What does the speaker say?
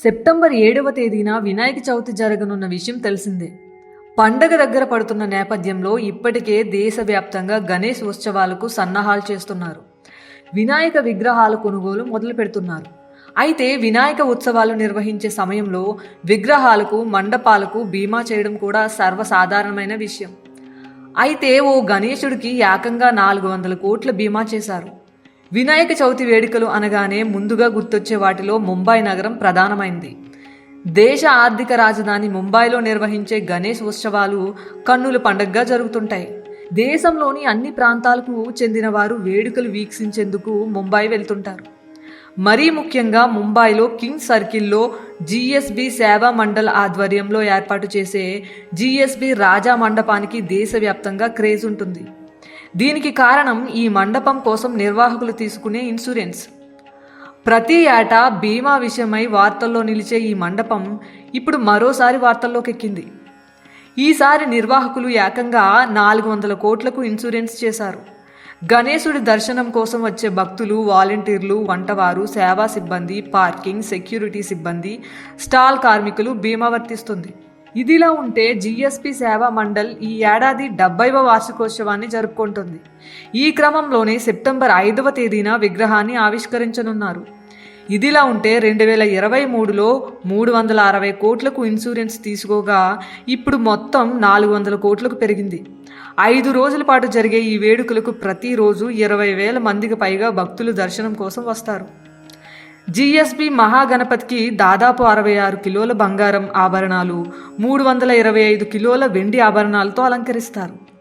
September ఏడవ తేదీన వినాయక చవితి జరగనున్న విషయం తెలిసిందే. పండగ దగ్గర పడుతున్న నేపథ్యంలో ఇప్పటికే దేశవ్యాప్తంగా గణేష్ ఉత్సవాలకు సన్నాహాలు చేస్తున్నారు. వినాయక విగ్రహాల కొనుగోలు మొదలు పెడుతున్నారు. అయితే వినాయక ఉత్సవాలు నిర్వహించే సమయంలో విగ్రహాలకు మండపాలకు బీమా చేయడం కూడా సర్వసాధారణమైన విషయం. అయితే ఓ గణేశుడికి ఏకంగా నాలుగు వందల కోట్ల బీమా చేశారు. వినాయక చవితి వేడుకలు అనగానే ముందుగా గుర్తొచ్చే వాటిలో ముంబై నగరం ప్రధానమైంది. దేశ ఆర్థిక రాజధాని ముంబైలో నిర్వహించే గణేష్ ఉత్సవాలు కన్నుల పండగగా జరుగుతుంటాయి. దేశంలోని అన్ని ప్రాంతాలకు చెందిన వారు వేడుకలు వీక్షించేందుకు ముంబై వెళ్తుంటారు. మరీ ముఖ్యంగా ముంబైలో కింగ్ సర్కిల్లో జిఎస్బి సేవా మండల్ ఆధ్వర్యంలో ఏర్పాటు చేసే జిఎస్బి రాజా మండపానికి దేశవ్యాప్తంగా క్రేజ్ ఉంటుంది. దీనికి కారణం ఈ మండపం కోసం నిర్వాహకులు తీసుకునే ఇన్సూరెన్స్. ప్రతి ఏటా బీమా విషయమై వార్తల్లో నిలిచే ఈ మండపం ఇప్పుడు మరోసారి వార్తల్లోకెక్కింది. ఈసారి నిర్వాహకులు ఏకంగా నాలుగు వందల కోట్లకు ఇన్సూరెన్స్ చేశారు. గణేశుడి దర్శనం కోసం వచ్చే భక్తులు వాలంటీర్లు వంటవారు సేవా సిబ్బంది పార్కింగ్ సెక్యూరిటీ సిబ్బంది స్టాల్ కార్మికులు బీమా వర్తిస్తుంది. ఇదిలా ఉంటే జిఎస్పి సేవా మండల్ ఈ ఏడాది డెబ్బైవ వార్షికోత్సవాన్ని జరుపుకుంటుంది. ఈ క్రమంలోనే సెప్టెంబర్ ఐదవ తేదీన విగ్రహాన్ని ఆవిష్కరించనున్నారు. ఇదిలా ఉంటే రెండు వేల ఇరవై మూడులో మూడు వందల అరవై కోట్లకు ఇన్సూరెన్స్ తీసుకోగా ఇప్పుడు మొత్తం నాలుగు వందల కోట్లకు పెరిగింది. ఐదు రోజుల పాటు జరిగే ఈ వేడుకలకు ప్రతిరోజు ఇరవై వేల మందికి పైగా భక్తులు దర్శనం కోసం వస్తారు. జిఎస్బి మహాగణపతికి దాదాపు అరవై ఆరు కిలోల బంగారం ఆభరణాలు మూడు వందల ఇరవై ఐదు కిలోల వెండి ఆభరణాలతో అలంకరిస్తారు.